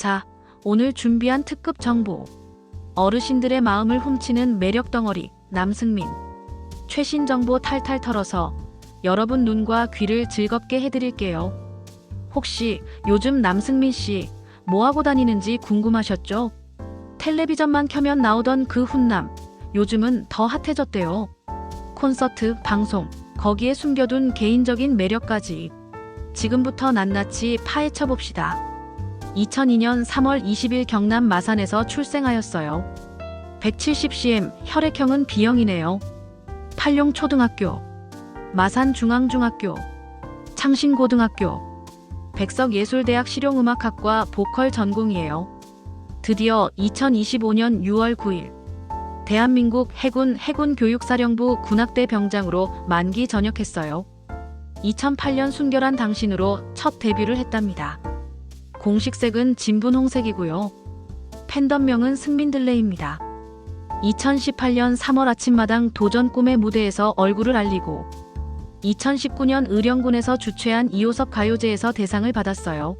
자, 오늘 준비한 특급 정보. 어르신들의 마음을 훔치는 매력 덩어리 남승민. 최신 정보 탈탈 털어서 여러분 눈과 귀를 즐겁게 해드릴게요. 혹시 요즘 남승민 씨 뭐 하고 다니는지 궁금하셨죠? 텔레비전만 켜면 나오던 그 훈남, 요즘은 더 핫해졌대요. 콘서트, 방송, 거기에 숨겨둔 개인적인 매력까지. 지금부터 낱낱이 파헤쳐 봅시다. 2002년 3월 20일 경남 마산에서 출생하였어요. 170cm, 혈액형은 B형이네요. 팔룡 초등학교, 마산 중앙중학교, 창신고등학교, 백석예술대학 실용음악학과 보컬 전공이에요. 드디어 2025년 6월 9일 대한민국 해군 해군교육사령부 군악대 병장으로 만기 전역했어요. 2008년 순결한 당신으로 첫 데뷔를 했답니다. 공식색은 진분홍색이고요. 팬덤명은 승민들레입니다. 2018년 3월 아침마당 도전 꿈의 무대에서 얼굴을 알리고 2019년 의령군에서 주최한 이호섭 가요제에서 대상을 받았어요.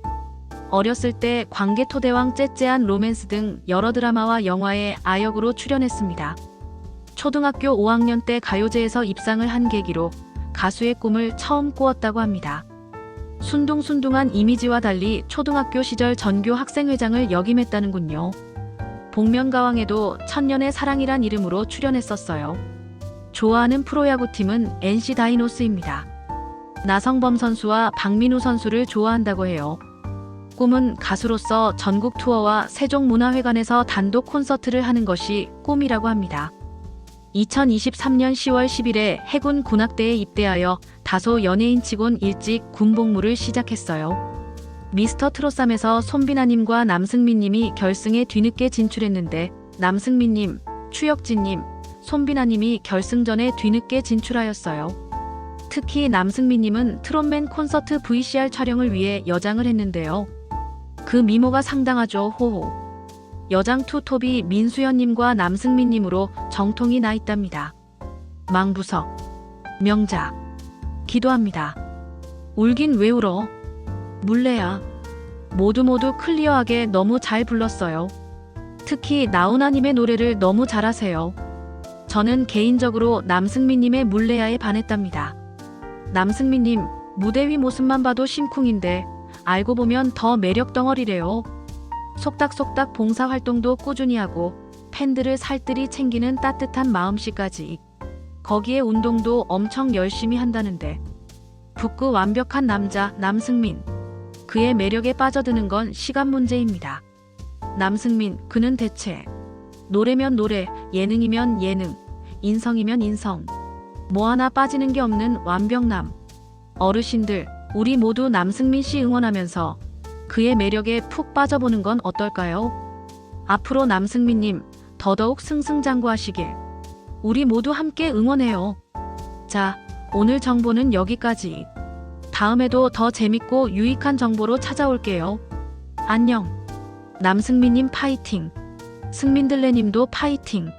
어렸을 때 광개토대왕 째째한 로맨스 등 여러 드라마와 영화에 아역으로 출연했습니다. 초등학교 5학년 때 가요제에서 입상을 한 계기로 가수의 꿈을 처음 꾸었다고 합니다. 순둥순둥한 이미지와 달리 초등학교 시절 전교 학생회장을 역임했다는군요. 복면가왕에도 천년의 사랑이란 이름으로 출연했었어요. 좋아하는 프로야구팀은 NC 다이노스입니다. 나성범 선수와 박민우 선수를 좋아한다고 해요. 꿈은 가수로서 전국 투어와 세종문화회관에서 단독 콘서트를 하는 것이 꿈이라고 합니다. 2023년 10월 10일에 해군 군악대에 입대하여 다소 연예인치곤 일찍 군복무를 시작했어요. 미스터 트롯삼에서 손비나님과 남승민님이 결승에 뒤늦게 진출했는데 남승민님, 추혁진님, 손비나님이 결승전에 뒤늦게 진출하였어요. 특히 남승민님은 트롯맨 콘서트 VCR 촬영을 위해 여장을 했는데요. 그 미모가 상당하죠, 호호. 여장 투톱이 민수연님과 남승민님으로 정통이 나 있답니다. 망부석, 명작, 기도합니다. 울긴 왜 울어? 물레야. 모두 모두 클리어하게 너무 잘 불렀어요. 특히 나훈아님의 노래를 너무 잘하세요. 저는 개인적으로 남승민님의 물레야에 반했답니다. 남승민님, 무대 위 모습만 봐도 심쿵인데 알고 보면 더 매력 덩어리래요. 속닥속닥 봉사활동도 꾸준히 하고 팬들을 살뜰히 챙기는 따뜻한 마음씨까지. 거기에 운동도 엄청 열심히 한다는데. 북구 완벽한 남자 남승민. 그의 매력에 빠져드는 건 시간 문제입니다. 남승민, 그는 대체 노래면 노래, 예능이면 예능, 인성이면 인성. 뭐 하나 빠지는 게 없는 완벽남. 어르신들, 우리 모두 남승민 씨 응원하면서 그의 매력에 푹 빠져보는 건 어떨까요? 앞으로 남승민님 더더욱 승승장구하시길. 우리 모두 함께 응원해요. 자, 오늘 정보는 여기까지. 다음에도 더 재밌고 유익한 정보로 찾아올게요. 안녕. 남승민님 파이팅. 승민들레님도 파이팅.